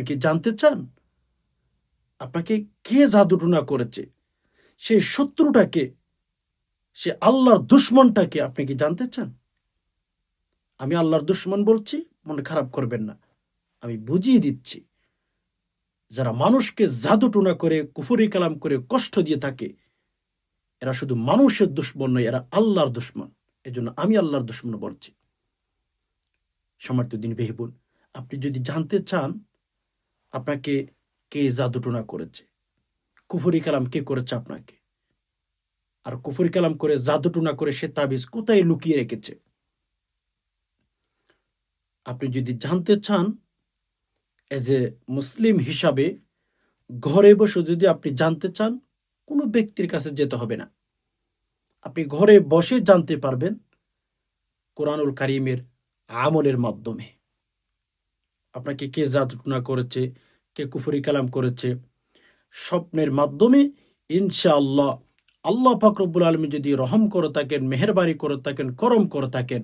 আপনি কি জানতে চান? আপনাকে কে জাদুটুনা করেছে? সে শত্রুটাকে, সে আল্লাহর দুশ্মনটাকে আপনি কি জানতে চান? আমি আল্লাহর দুশ্মন বলছি, মনে খারাপ করবেন না। আমি বুঝিয়ে দিচ্ছি, যারা মানুষকে জাদুটুনা করে, কুফুরি কালাম করে কষ্ট দিয়ে থাকে, এরা শুধু মানুষের দুশ্মন নয়, এরা আল্লাহর দুশ্মন। এজন্য আমি আল্লাহর দুশ্মন বলছি। সমর্থ দিন বেহিবুল আপনি যদি জানতে চান আপনাকে কে জাদুটুনা করেছে? কুফুরি কালাম কে করেছে আপনাকে? আর কুফুরি কালাম করে জাদুটুনা করে সে তাবিজ কোথায় লুকিয়ে রেখেছে? আপনি যদি জানতে চান এজ এ মুসলিম হিসাবে ঘরে বসে যদি আপনি জানতে চান, কোনো ব্যক্তির কাছে যেতে হবে না। আপনি ঘরে বসে জানতে পারবেন কোরআনুল কারিমের আমলের মাধ্যমে। আপনাকে কে জাদুটনা করেছে, কে কুফরি কালাম করেছে। স্বপ্নের মাধ্যমে ইনশাআল্লাহ আল্লাহ ফাকরবুল আলমী যদি রহম করে থাকেন, মেহরবানি করে থাকেন, করম করে থাকেন,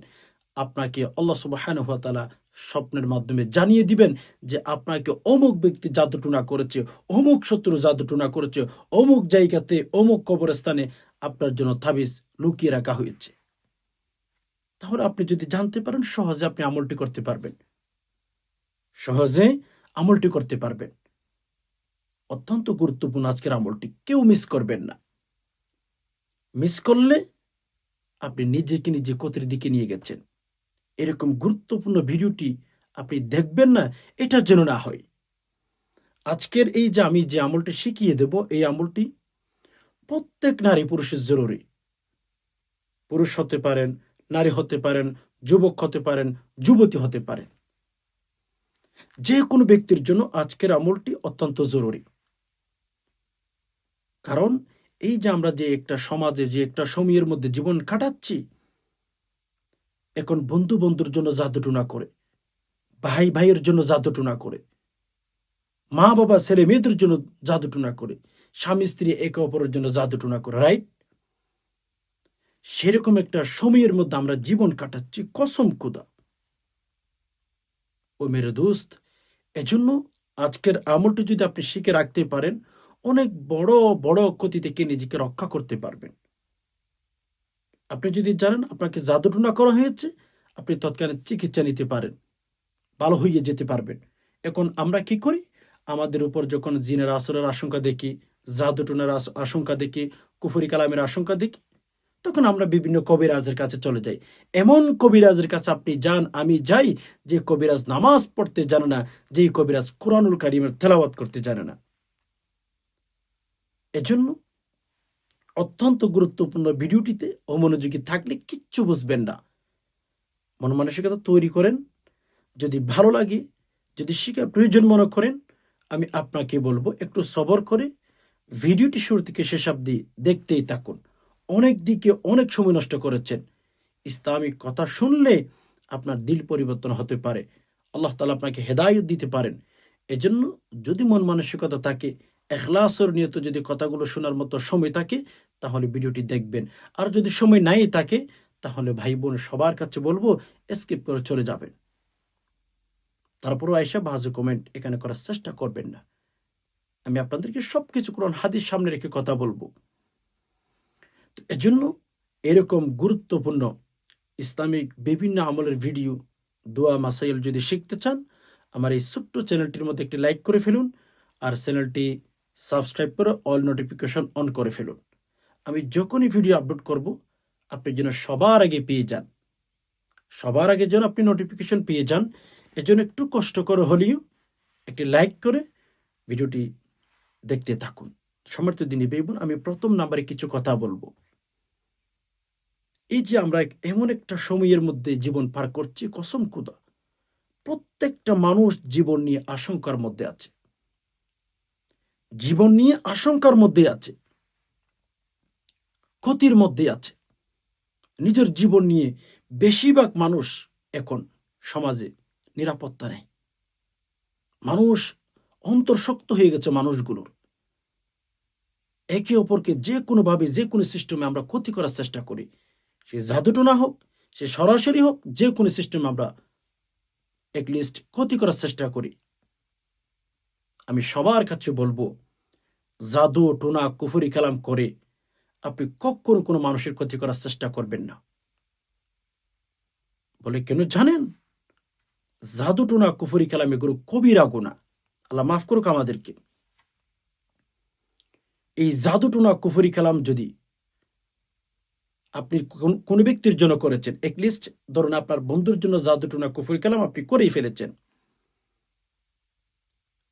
আপনাকে আল্লাহ সুবাহান তালা স্বপ্নের মাধ্যমে জানিয়ে দিবেন যে আপনাকে অমুক ব্যক্তি জাদুটুনা করেছে, অমুক শত্রু জাদুটুনা করেছে, অমুক জায়গাতে, অমুক কবরস্থানে আপনার জন্য তাবিজ লুকিয়ে রাখা হয়েছে। তাহলে আপনি যদি জানতে পারেন, সহজে আপনি আমলটি করতে পারবেন। সহজে আমলটি করতে পারবেন। অত্যন্ত গুরুত্বপূর্ণ আজকের আমলটি, কেউ মিস করবেন না। মিস করলে আপনি নিজেকে নিজে কতির দিকে নিয়ে গেছেন। এরকম গুরুত্বপূর্ণ ভিডিওটি আপনি দেখবেন না এটার যেন না হয়। আজকের এই যে আমি যে আমলটি শিখিয়ে দেব, এই আমলটি প্রত্যেক নারী পুরুষের জরুরি। পুরুষ হতে পারেন, নারী হতে পারেন, যুবক হতে পারেন, যুবতী হতে পারেন। যে কোনো ব্যক্তির জন্য আজকের আমলটি অত্যন্ত জরুরি। কারণ এই যে আমরা যে একটা সমাজে, যে একটা সময়ের মধ্যে জীবন কাটাচ্ছি, এখন বন্ধু বন্ধুর জন্য জাদুটুনা করে ভাই ভাইয়ের জন্য জাদুটুনা করে মা বাবা ছেলে মেয়েদের জন্য জাদুটুনা করে স্বামী স্ত্রী একে অপরের জন্য জাদুটুনা করে, রাইট? সেরকম একটা সময়ের মধ্যে আমরা জীবন কাটাচ্ছি, কসম কুদা ও মেরে দোস্ত এজন্য আজকের আমলটি যদি আপনি শিখে রাখতে পারেন, অনেক বড় বড় ক্ষতি থেকে নিজেকে রক্ষা করতে পারবেন। আপনি যদি জানেন আপনাকে জাদুটুনা করা হয়েছে, আপনি তৎকালীন চিকিৎসা নিতে পারেন, ভালো হয়ে যেতে পারবেন। এখন আমরা কি করি? আমাদের উপর যখন জিনের আসরের আশঙ্কা দেখি, জাদুটুনার আশঙ্কা দেখি, কুফুরি কালামের আশঙ্কা দেখি তখন আমরা বিভিন্ন কবিরাজের কাছে চলে যাই। এমন কবিরাজের কাছে আপনি যান, আমি যাই, যে কবিরাজ নামাজ পড়তে জানে না, যে কবিরাজ কোরআনুল কারিমের তেলাওয়াত করতে জানে না। এজন্য অত্যন্ত গুরুত্বপূর্ণ ভিডিওটিতে অমনোযোগী থাকলে কিচ্ছু বুঝবেন না। মন মানসিকতা তৈরি করেন। যদি ভালো লাগে, যদি শিখার প্রয়োজন মনে করেন, আমি আপনাকে বলব একটু সবর করে ভিডিওটি শুরু থেকে শেষ অব্দি দেখতেই থাকুন। অনেক দিকে অনেক সময় নষ্ট করেছেন। ইসলামিক কথা শুনলে আপনার দিল পরিবর্তন হতে পারে। আল্লাহ তালা আপনাকে হেদায়ত দিতে পারেন। এজন্য যদি মন মানসিকতা থাকে, এখলাসর নিয়ত যদি কথাগুলো শোনার মতো সময় থাকে, তাহলে ভিডিওটি দেখবেন। আর যদি সময় নাই থাকে, তাহলে ভাই বোন সবার কাছে বলব স্কিপ করে চলে যাবেন। তারপরও আয়সা বাজে কমেন্ট এখানে করার চেষ্টা করবেন না। আমি আপনাদেরকে সব কিছু কোরআন হাদিস সামনে রেখে কথা বলব। এজন্য এরকম গুরুত্বপূর্ণ ইসলামিক বিভিন্ন আমলের ভিডিও দোয়া মাসাইল যদি শিখতে চান, আমার এই ছোট্ট চ্যানেলটির মধ্যে একটি লাইক করে ফেলুন আর চ্যানেলটি সাবস্ক্রাইব করে অল নোটিফিকেশন অন করে ফেলুন। আমি যখনই ভিডিও আপলোড করব, আপনি যেন সবার আগে পেয়ে যান। সবার আগে যেন আপনি নোটিফিকেশন পেয়ে যান, এজন্য একটু কষ্ট করে হলেও একটি লাইক করে ভিডিওটি দেখতে থাকুন। সমর্থ দিনী বেবুন আমি প্রথম নাম্বারে কিছু কথা বলব। এই যে আমরা এমন একটা সময়ের মধ্যে জীবন পার করছি, কসম কুদা প্রত্যেকটা মানুষ জীবন নিয়ে আশঙ্কার মধ্যে আছে। জীবন নিয়ে আশঙ্কার মধ্যে আছে। ক্ষতির মধ্যে আছে। নিজের জীবন নিয়ে বেশিরভাগ মানুষ এখন সমাজে নিরাপত্তা নেই। মানুষ অন্তর্শক্ত হয়ে গেছে মানুষগুলোর। একে অপরকে যে কোনোভাবে যে কোনো সিস্টেমে আমরা ক্ষতি করার চেষ্টা করি। সে জাদুটনা হোক, সে সরাসরি হোক, যে কোনো সিস্টেম আমরা একলিস্ট ক্ষতি করার চেষ্টা করি। আমি সবার কাছে বলব, জাদু, টোনা, কুফুরি কালাম করে আপনি কখনো কোনো মানুষের ক্ষতি করার চেষ্টা করবেন না। বলে কেন জানেন? জাদু, টোনা, কুফুরি কালাম এগুলো কবিরা গুণা আল্লাহ মাফ করুক আমাদেরকে। এই জাদু, টোনা, কুফুরি কালাম যদি আপনি কোন- ব্যক্তির জন্য করেছেন? একলিস্ট ধরুন আপনার বন্ধুর জন্য জাদু টোনা কুফুরি কালাম আপনি করেই ফেলেছেন।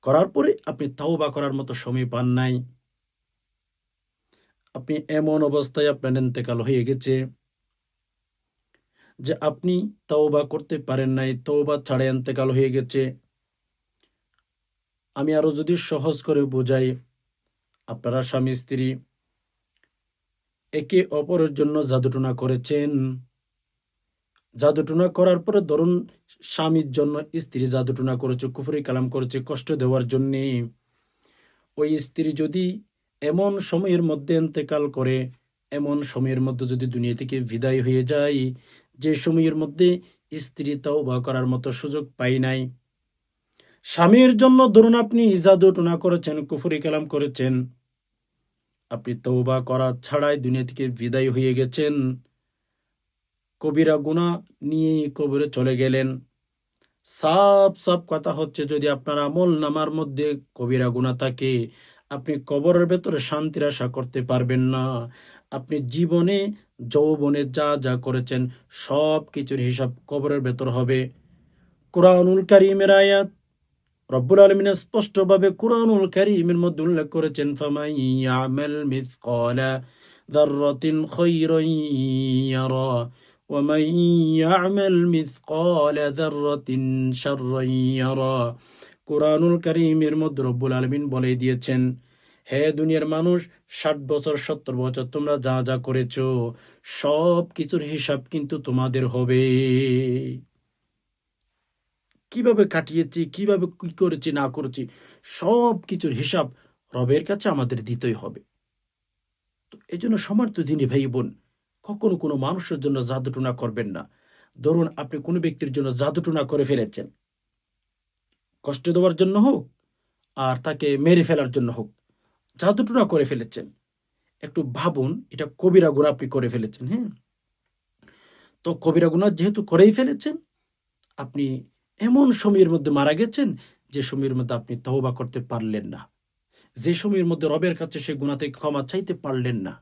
করার পরে আপনি তাওবা করার মতো সময় পান নাই। আপনি এমন অবস্থায় আপনার ইন্তেকাল হয়ে গেছে যে আপনি তওবা করতে পারেন নাই, তওবা ছাড়া ইন্তেকাল হয়ে গেছে। আমি আরও যদি সহজ করে বোঝাই, আপনারা স্বামী, স্ত্রী একে অপরের জন্য জাদুটনা করেছেন। জাদুটনা করার পরে ধরুন স্বামীর জন্য স্ত্রী জাদুটনা করেছে, কুফরি কালাম করেছে, কষ্ট দেওয়ার জন্যে। ওই স্ত্রী যদি এমন সময়ের মধ্যে ইন্তেকাল করে, এমন সময়ের মধ্যে যদি দুনিয়া থেকে বিদায় হয়ে যায়, যে সময়ের মধ্যে স্ত্রী তওবা করার মতো সুযোগ পাই নাই। স্বামীর জন্য ধরুন আপনি জাদুটনা করেছেন, কুফুরি কালাম করেছেন আপনি তৌবা করা ছাড়াই দুনিয়া থেকে বিদায় হয়ে গেছেন। কবিরা গুণা নিয়ে কবরে চলে গেলেন। সাপ সাপ কথা হচ্ছে, যদি আপনার আমল নামার মধ্যে কবিরা গুণা থাকে, আপনি কবরের ভেতরে শান্তির আশা করতে পারবেন না। আপনি জীবনে যৌবনে যা যা করেছেন সব কিছুর হিসাব কবরের ভেতর হবে। কোরআনুল কারিমের আয়াত রব্বুল আলমিন স্পষ্টভাবে কোরআনুল কারিমের মধ্যে উল্লেখ করেছেন ফামাই ইয়ামাল মিসকালা যাররাতিন খায়রান ইয়ারা ومن يعمل مثقال ذرة شرا يرى কোরআনুল কারীমের মধ্যে রব্বুল আলমিন বলে দিয়েছেন হে দুনিয়ার মানুষ ষাট বছর সত্তর বছর তোমরা যা যা করেছো সব কিছুর হিসাব কিন্তু তোমাদের হবে কীভাবে কাটিয়েছি, কীভাবে কি করেছি, না করেছি, সব কিছুর হিসাব রবের কাছে আমাদের দিতেই হবে। তো এই জন্য সমর্থ দিনী ভাই বোন কখনো কোনো মানুষের জন্য জাদুটুনা করবেন না। ধরুন আপনি কোনো ব্যক্তির জন্য জাদুটুনা করে ফেলেছেন। কষ্ট দেওয়ার জন্য হোক, আর তাকে মেরে ফেলার জন্য হোক, জাদুটুনা করে ফেলেছেন। একটু ভাবুন, এটা কবিরা গুণা আপনি করে ফেলেছেন হ্যাঁ? তো কবিরা গুণা যেহেতু করেই ফেলেছেন, আপনি এমন সময়ের মধ্যে মারা গেছেন যে সময়ের মধ্যে আপনি তহবা করতে পারলেন না। যে সময়ের মধ্যে রবের কাছে সে গুণা থেকে ক্ষমা চাইতে পারলেন না।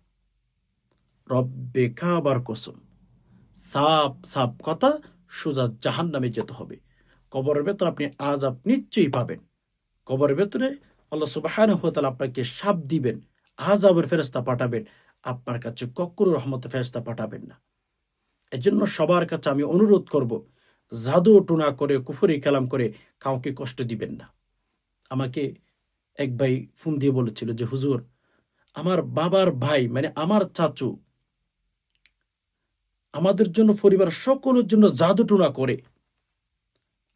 রব্বে কাবার কসম, সাপ সাপ কথা সোজা জাহান নামে যেতে হবে। কবরের ভেতর আপনি আজাব নিশ্চয়ই পাবেন। কবরের ভেতরে আল্লাহ সুবাহান হতাল আপনাকে সাপ দিবেন আজাবের ফেরস্তা পাঠাবেন, আপনার কাছে কখনো রহমত ফেরস্তা পাঠাবেন না। এজন্য সবার কাছে আমি অনুরোধ করব জাদু টুনা করে, কুফরি কালাম করে কাউকে কষ্ট দিবেন না। আমাকে এক ভাই ফোন দিয়ে বলেছিল যে, হুজুর, আমার বাবার ভাই মানে আমার চাচু, আমাদের জন্য পরিবার সকলের জন্য জাদু টুনা করে,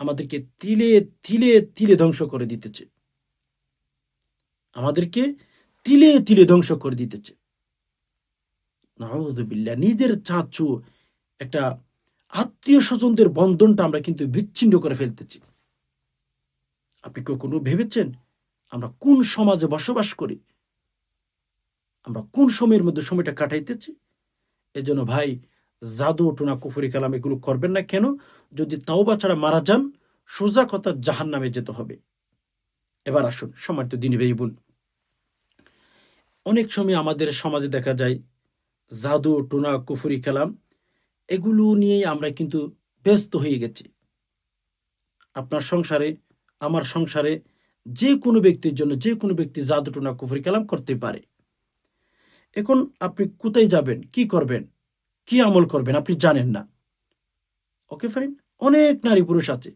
আমাদেরকে তিলে তিলে তিলে ধ্বংস করে দিতেছে। আমাদেরকে তিলে তিলে ধ্বংস করে দিতেছে। নাউযুবিল্লাহ, নিজের চাচু একটা আত্মীয় স্বজনদের বন্ধনটা আমরা কিন্তু বিচ্ছিন্ন করে ফেলতেছি। আপনি কখনো ভেবেছেন আমরা কোন সমাজে বসবাস করি? আমরা কোন সময়ের মধ্যে সময়টা কাটাইতেছি? এজন্য ভাই, জাদু টুনা কুফুরি কালাম এগুলো করবেন না কেন? যদি তাওবা ছাড়া মারা যান, সোজা কথা জাহান নামে যেতে হবে। এবার আসুন সময় তো দিনী ভাই বোন। অনেক সময় আমাদের সমাজে দেখা যায়, জাদু টুনা কুফুরি কালাম এগুলো নিয়েই আমরা কিন্তু ব্যস্ত হয়ে গেছি। আপনার সংসারে, আমার সংসারে যে কোনো ব্যক্তির জন্য, যে কোনো ব্যক্তি জাদু টুনা কুফুরি কালাম করতে পারে। এখন আপনি কোথায় যাবেন, কি করবেন, কি আমল করবেন আপনি জানেন না। Okay, fine? অনেক নারী পুরুষ আছে,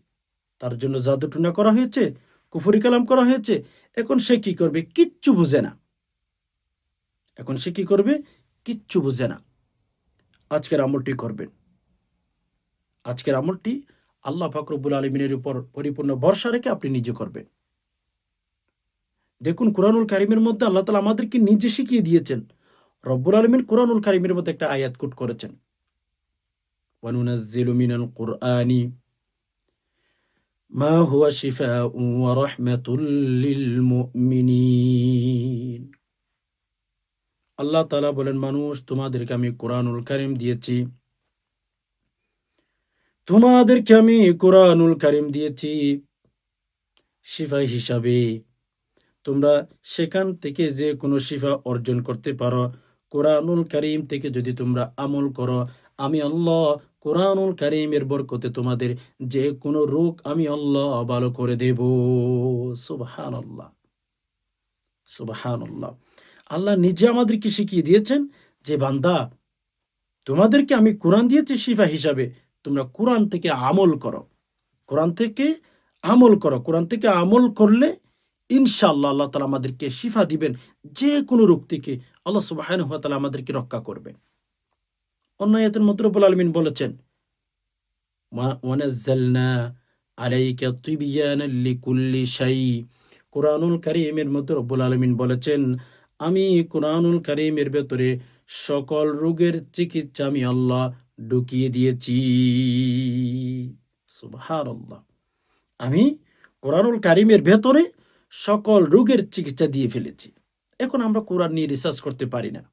তার জন্য জাদু টুনা করা হয়েছে, কুফুরি কালাম করা হয়েছে, এখন সে কি করবে কিচ্ছু বুঝে না। এখন সে কি করবে? কিচ্ছু বুঝে না। আজকের আমলটি করবেন। আজকের আমলটি আল্লাহ ফাকরবুল আলমিনের উপর পরিপূর্ণ ভরসা রেখে আপনি নিজে করবেন। দেখুন, কোরআনুল কারিমের মধ্যে আল্লাহ তালা আমাদেরকে নিজে শিখিয়ে দিয়েছেন। রব্বুল আলমিন কোরআনুল কারিমের মধ্যে একটা আয়াত কোট করেছেন। কুরআনি, মা লিল মুমিনিন। আল্লাহ তালা বলেন, মানুষ, তোমাদেরকে আমি কোরআনুল কারীম দিয়েছি। তোমাদেরকে আমি কোরআনুল কারীম দিয়েছি শিফা হিসাবে। তোমরা সেখান থেকে যে কোনো শিফা অর্জন করতে পারো। কোরআনুল কারীম থেকে যদি তোমরা আমল করো, আমি আল্লাহ কোরআনুল কারীমের বরকতে তোমাদের যে কোনো রোগ আমি আল্লাহ ভালো করে দেব। সুবহান আল্লাহ আল্লাহ নিজে আমাদেরকে শিখিয়ে দিয়েছেন যে, বান্দা, তোমাদেরকে আমি কোরআন দিয়েছি শিফা হিসাবে। তোমরা কোরআন থেকে আমল করো। কোরআন থেকে আমল করো। কোরআন থেকে আমল করলে ইনশাআল্লাহ আল্লাহ তালা আমাদেরকে শিফা দিবেন। যে কোনো রোগ থেকে আল্লাহ সুবাহান হুয়া তালা আমাদেরকে রক্ষা করবেন। অন্য মধ্যে রব্বুল আলমিন বলেছেন কোরআনুল কারীমের মধ্যে রব্বুল আলমিন বলেছেন আমি কোরআনুল কারীমের ভেতরে সকল রোগের চিকিৎসা আমি আল্লাহ ঢুকিয়ে দিয়েছি। সুবহানাল্লাহ। আমি কোরআনুল কারীমের ভেতরে সকল রোগের চিকিৎসা দিয়ে ফেলেছি। এখন আমরা কোরআন নিয়ে রিসার্চ করতে পারি না।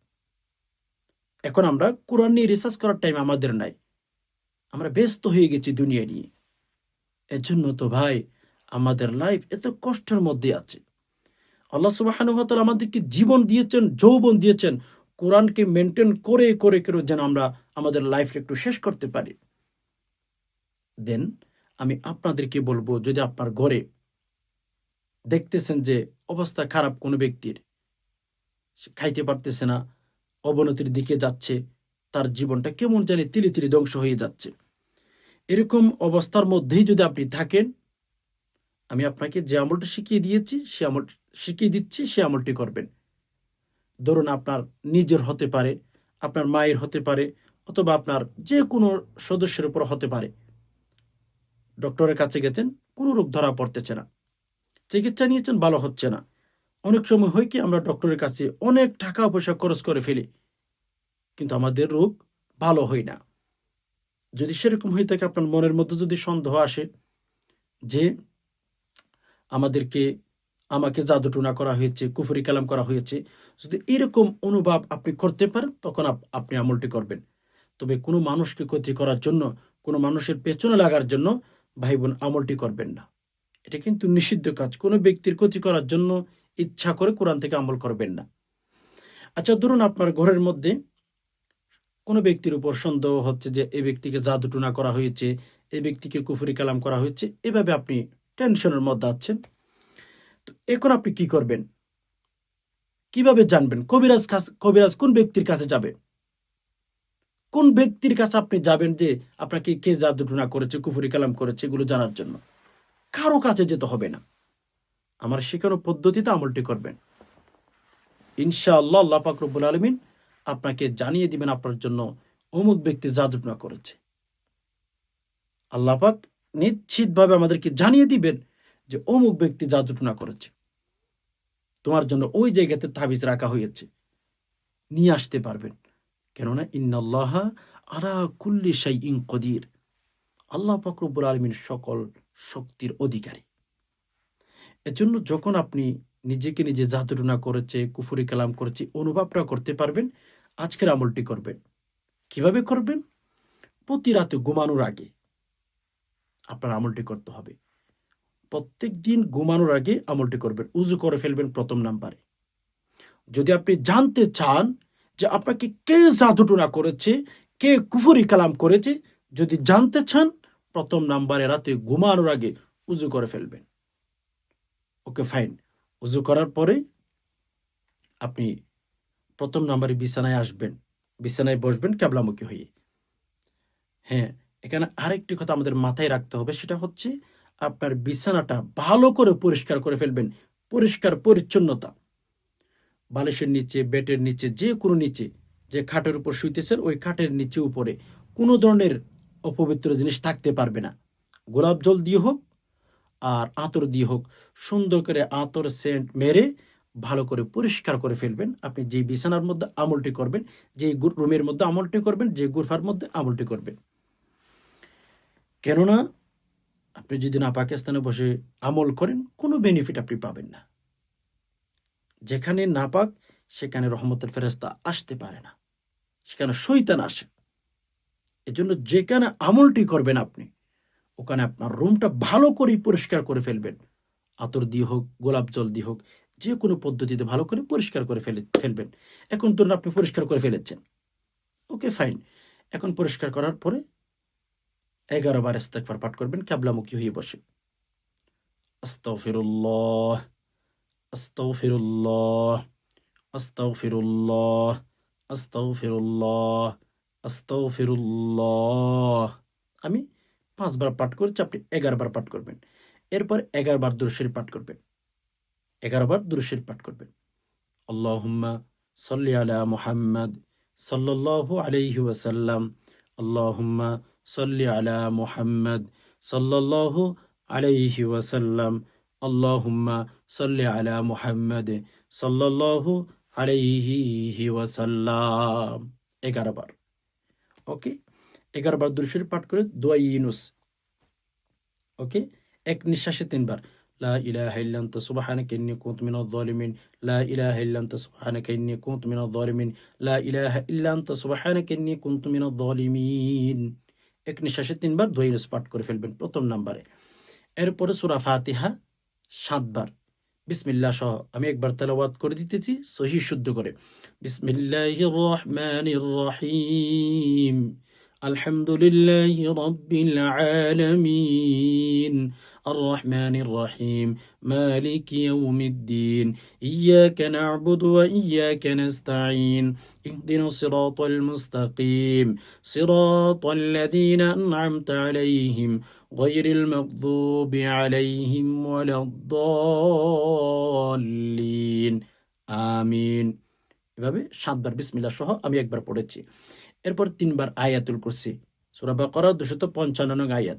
এখন আমরা কোরআন নিয়ে রিসার্চ করার টাইম আমাদের নাই। আমরা ব্যস্ত হয়ে গেছি দুনিয়া নিয়ে। এর জন্য তো ভাই, আমাদের লাইফ এত কষ্টের মধ্যে আছে। আল্লাহ সুবাহানুভাতাল আমাদেরকে জীবন দিয়েছেন, যৌবন দিয়েছেন। কোরআনকে মেনটেন করে করে করে যেন আমরা আমাদের লাইফ একটু শেষ করতে পারি। দেন আমি আপনাদেরকে বলব, যদি আপনার ঘরে দেখতেছেন যে অবস্থা খারাপ কোনো ব্যক্তির খাইতে পারতেছে না, অবনতির দিকে যাচ্ছে, তার জীবনটা কেমন জানি তিলি তিলি ধ্বংস হয়ে যাচ্ছে। এরকম অবস্থার মধ্যেই যদি আপনি থাকেন, আমি আপনাকে যে আমলটা শিখিয়ে দিয়েছি, সে আমল শিখিয়ে দিচ্ছি, সে আমলটি করবেন। ধরুন আপনার নিজের হতে পারে, আপনার মায়ের হতে পারে, অথবা আপনার যে কোনো সদস্যের উপর হতে পারে। ডক্টরের কাছে গেছেন, কোনো রোগ ধরা পড়তেছে না। চিকিৎসা নিয়েছেন, ভালো হচ্ছে না। অনেক সময় হয় কি, আমরা ডক্টরের কাছে অনেক টাকা পয়সা খরচ করে ফেলি, কিন্তু আমাদের রোগ ভালো হয় না। যদি সেরকম হয়ে থাকে, আপনার মনের মধ্যে যদি সন্দেহ আসে যে আমাদেরকে আমাকে জাদুটুনা করা হয়েছে, কুফুরি কালাম করা হয়েছে। যদি এরকম অনুভব আপনি করতে পারেন, তখন আপনি আমলটি করবেন। তবে কোনো মানুষকে ক্ষতি করার জন্য, কোনো মানুষের পেছনে লাগার জন্য ভাই বোন আমলটি করবেন না। এটা কিন্তু নিষিদ্ধ কাজ। কোনো ব্যক্তির ক্ষতি করার জন্য ইচ্ছা করে কোরআন থেকে আমল করবেন না। আচ্ছা ধরুন আপনার ঘরের মধ্যে কোনো ব্যক্তির উপর সন্দেহ হচ্ছে যে এই ব্যক্তিকে জাদুটুনা করা হয়েছে এই ব্যক্তিকে কুফুরি কালাম করা হয়েছে। এভাবে আপনি টেনশনের মধ্যে আছেন। এখন আপনি কি করবেন? কীভাবে জানবেন? কবিরাজ কবিরাজ কোন ব্যক্তির কাছে যাবে? কোন ব্যক্তির কাছে আপনি যাবেন যে আপনাকে কে জাদুটুনা করেছে, কুফুরি কালাম করেছে, এগুলো জানার জন্য? কারও কাছে যেতে হবে না। আমার শেখানো পদ্ধতিতে আমলটি করবেন। ইনশাআল্লাহ আল্লাহ পাক রব্বুল আলমিন আপনাকে জানিয়ে দিবেন আপনার জন্য অমুক ব্যক্তি জাদুটনা করেছে। আল্লাহ পাক নিশ্চিতভাবে আমাদেরকে জানিয়ে দিবেন যে অমুক ব্যক্তি জাদুটনা করেছে, তোমার জন্য ওই জায়গাতে তাবিজ রাখা হয়েছে, নিয়ে আসতে পারবেন। কেননা ইন্নাল্লাহ আলা কুল্লি শাই ইং কদির। আল্লাহ পাকরবুল আলমিন সকল শক্তির অধিকারী। এজন্য যখন আপনি নিজেকে নিজে জাদুটনা করেছে, কুফুরি কালাম করেছে, অনুভবটা করতে পারবেন, আজকের আমলটি করবেন। কীভাবে করবেন? প্রতি রাতে ঘুমানোর আগে আপনার আমলটি করতে হবে। প্রত্যেক দিন ঘুমানোর আগে আমলটি করবেন। উজু করে ফেলবেন প্রথম নাম্বারে। যদি আপনি জানতে চান যে আপনাকে কে জাদুটনা করেছে, কে কুফুরি কালাম করেছে, যদি জানতে চান, প্রথম নাম্বারে রাতে ঘুমানোর আগে উজু করে ফেলবেন। Okay, fine. উজু করার পরে আপনি প্রথম নাম্বারে বিছানায় আসবেন। বিছানায় বসবেন ক্যাবলামুখী হয়ে। হ্যাঁ এখানে আরেকটি কথা আমাদের মাথায় রাখতে হবে, সেটা হচ্ছে আপনার বিছানাটা ভালো করে পরিষ্কার করে ফেলবেন। পরিষ্কার পরিচ্ছন্নতা। বালিশের নিচে, বেটের নিচে, যে কোনো নিচে, যে খাটের উপর শুইতেছেন, ওই খাটের নিচে উপরে কোনো ধরনের অপবিত্র জিনিস থাকতে পারবে না। গোলাপ জল দিয়ে হোক আর আতর দিয়ে হোক, সুন্দর করে আতর সেন্ট মেরে ভালো করে পরিষ্কার করে ফেলবেন। আপনি যে বিছানার মধ্যে আমলটি করবেন যে রুমের মধ্যে আমলটি করবেন যে গুরফার মধ্যে আমলটি করবেন। কেননা আপনি যদি না পাকিস্তানে বসে আমল করেন, কোনো বেনিফিট আপনি পাবেন না। যেখানে না পাক, সেখানে রহমতের ফেরেস্তা আসতে পারে না। সেখানে শৈতান আসে। এজন্য যেখানে আমলটি করবেন আপনি, ওখানে আপনার রুমটা ভালো করে পরিষ্কার করে ফেলবেন। আতর দিয়ে হোক, গোলাপ জল দিয়ে হোক, যে কোনো পদ্ধতিতে ভালো করে পরিষ্কার করে ফেলে, ফেলবেন। এখন ধরুন আপনি পরিষ্কার করে ফেলেছেন। ওকে ফাইন এখন পরিষ্কার করার পরে এগারো বার ইস্তেকবার পাঠ করবেন, ক্যাবলামুখী হয়ে বসে। আস্তাগফিরুল্লাহ আস্তাগফিরুল্লাহ আস্তাগফিরুল্লাহ আমি পাঁচবার পাঠ করেছি, আপনি এগারো বার পাঠ করবেন। এরপর বার দুরুশরীফ পাঠ করবেন। বার দুরুশরীফ পাঠ করবেন। আল্লাহুম্মা সাল্লি আলা মুহাম্মদ সাল্লাল্লাহু আলাইহি ওয়াসাল্লাম। আল্লাহুম্মা সাল্লি আলা মুহাম্মদ সাল্লাল্লাহু আলাইহি ওয়াসাল্লাম। আল্লাহুম্মা সাল্লি আলা মুহাম্মদ সাল্লাল্লাহু আলাইহি ওয়াসাল্লাম। এগারো বার। ওকে? এগারো বার দুরুশরীফ পাঠ করে দোয়া ইউনুস। ওকে? এক নিঃশ্বাসে তিনবার লা ইলাহা ইল্লা আনতা সুবহানাকা ইন্নী কুনতু মিনাজ জালিমিন লা ইলাহা ইল্লা আনতা সুবহানাকা ইন্নী কুনতু মিনাজ জালিমিন লা ইলাহা ইল্লা আনতা সুবহানাকা ইন্নী কুনতু মিনাজ জালিমিন এক নিঃশ্বাসে তিনবার দই পাঠ করে ফেলবেন প্রথম নাম্বারে। এরপরে সুরা ফাতিহা সাতবার। বিসমিল্লা সহ আমি একবার তেলাওয়াত করে দিতেছি, সহি শুদ্ধ করে। বিসমিল্লাহ রহমান রহিম। আলহামদুলিল্লাহ রব্বিল আলামিন। الرحمن الرحيم مالك يوم الدين إياك نعبد وإياك نستعين اهدنا الصراط المستقيم صراط الذين أنعمت عليهم غير المغضوب عليهم ولا الضالين آمين এভাবে সাতবার বিসমিল্লাহ সহ আমি একবার পড়েছি এরপর তিনবার আয়াতুল কুরসি সূরা বাকারা 255 নং আয়াত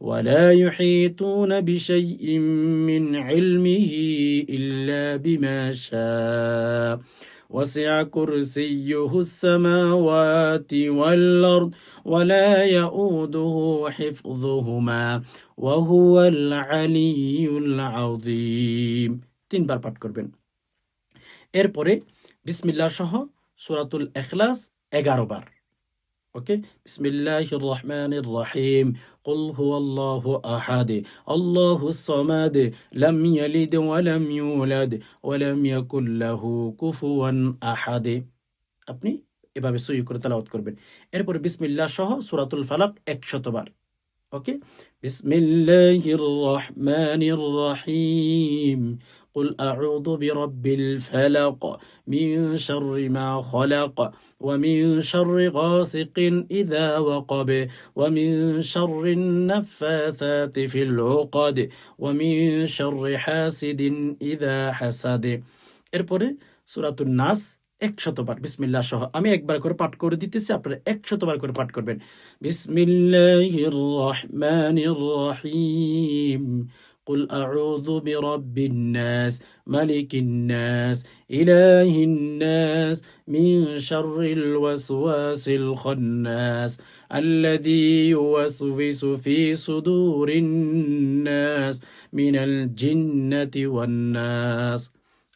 ولا يحيطون بشيء من علمه إلا بما شاء وسع كرسيه السماوات والأرض ولا يؤوده حفظهما وهو العلي العظيم তিনবার পাঠ করবেন এরপরে বিসমিল্লাহ সহ সূরাতুল ইখলাস এগারো বার ওকে বিসমিল্লাহির রহমানির রহিম قل هو الله أحد الله الصمد لم يلد ولم يولد ولم يكن له كفوا أحد আপনি এভাবে সই করে তেলাওয়াত করবেন এরপরে বিসমিল্লাহ সহ সূরাতুল ফালাক 100 বার ওকে বিসমিল্লাহির রহমানির রহিম قل أعوذ برب الفلق من شر ما خلق ومن شر غاسق إذا وقب ومن شر النفاثات في العقد ومن شر حاسد إذا حسد এরপরে সূরাতুন নাস একশতবার বিসমিল্লাহ সহ আমি একবার করে পাঠ করে দিতেছি আপনারা একশতবার করে পাঠ করবেন বিসমিল্লাহির রহমানির রহিম قل أعوذ برب الناس ملك الناس إله الناس من شر الوسواس الخناس الذي يوسوس في صدور الناس من الجنة والناس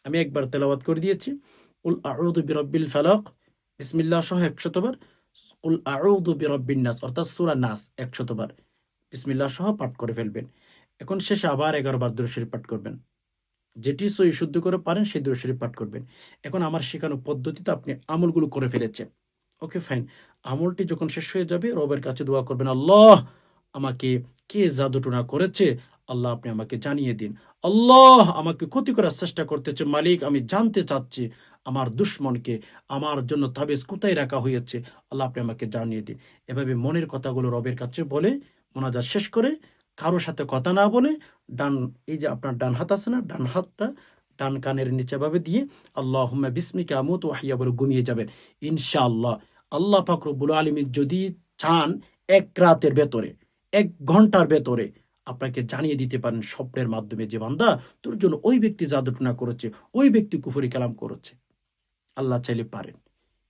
আমি একবার তেলাওয়াত করে দিয়েছি কুল আউযু বিরাব্বিল ফালাক বিসমিল্লাহ সহ একশতবার কুল আউযু বিরাব্বিন নাস অর্থাৎ সূরা নাস একশতবার বিসমিল্লাহ সহ পাঠ করে ফেলবেন এখন শেষে আবার এগারো বার দুরুশরীফ পাঠ করবেন। যেটি সই শুদ্ধ করে পারেন, সেই দুরুশরীফ পাঠ করবেন। এখন আমার শেখানো পদ্ধতিতে আপনি আমলগুলো করে ফেলেছেন। Okay, fine. আমলটি যখন শেষ হয়ে যাবে, রবের কাছে দোয়া করবেন, আল্লাহ, আমাকে কে জাদুটনা করেছে? আল্লাহ, আপনি আমাকে জানিয়ে দিন। আল্লাহ, আমাকে ক্ষতি করার চেষ্টা করতেছে মালিক, আমি জানতে চাচ্ছি আমার দুশ্মনকে, আমার জন্য তাবিজ কোথায় রাখা হয়েছে? আল্লাহ, আপনি আমাকে জানিয়ে দিন। এভাবে মনের কথাগুলো রবের কাছে বলে মোনাজাত শেষ করে কারোর সাথে কথা না বলে ডান, এই যে আপনার ডান হাত আছে না, ডান হাতটা ডান কানের নিচে ভাবে দিয়ে আল্লাহ বিস্মিকে আমত ওয়াহিয়া বলে ঘুমিয়ে যাবেন। ইনশাআল্লাহ। আল্লাহ ফাকরবুল আলমী যদি চান এক রাতের ভেতরে, এক ঘণ্টার ভেতরে আপনাকে জানিয়ে দিতে পারেন স্বপ্নের মাধ্যমে যে, বান্দা, তোর জন্য ওই ব্যক্তি জাদুটনা করেছে, ওই ব্যক্তি কুফরি কালাম করেছে। আল্লাহ চাইলে পারেন।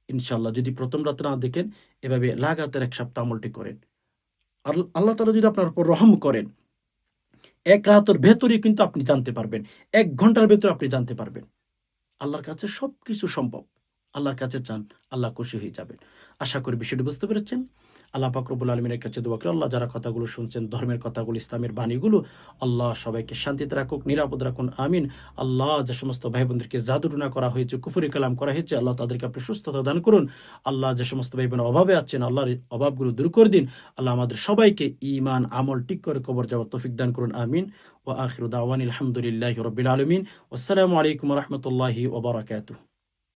ইনশাল্লাহ যদি প্রথম রাত না দেখেন, এভাবে লাগাতার এক সপ্তাহ আমলটি করেন। আর আল্লাহ তালা যদি আপনার উপর রহম করেন, এক রাতের ভেতরে কিন্তু আপনি জানতে পারবেন, এক ঘণ্টার ভেতরে আপনি জানতে পারবেন। আল্লাহর কাছে সব কিছু সম্ভব। আল্লাহর কাছে চান, আল্লাহ খুশি হয়ে যাবেন। আশা করি বিষয়টি বুঝতে পেরেছেন। আল্লাহ পাকরবুল আলমিনের কাছে দোয়া করে, আল্লাহ যারা কথাগুলো শুনছেন, ধর্মের কথাগুলো, ইসলামের বাণীগুলো, আল্লাহ সবাইকে শান্তিতে রাখুক, নিরাপদ রাখুন, আমিন। আল্লাহ যে সমস্ত ভাই বোনদেরকে জাদুটুনা করা হয়েছে, কুফুরি কালাম করা হয়েছে, আল্লাহ তাদেরকে আপনি সুস্থতা দান করুন। আল্লাহ যে সমস্ত ভাই বোন অভাবে আছেন, আল্লাহর অভাবগুলো দূর করে দিন। আল্লাহ আমাদের সবাইকে ইমান আমল টিক করে কবর যাওয়ার তৌফিক দান করুন, আমিন। ও আখির দাওয়ান, আলহামদুলিল্লাহ রবিল আলমিন। আসসালামু আলাইকুম রহমতুল্লাহি ওবরাকাতুহ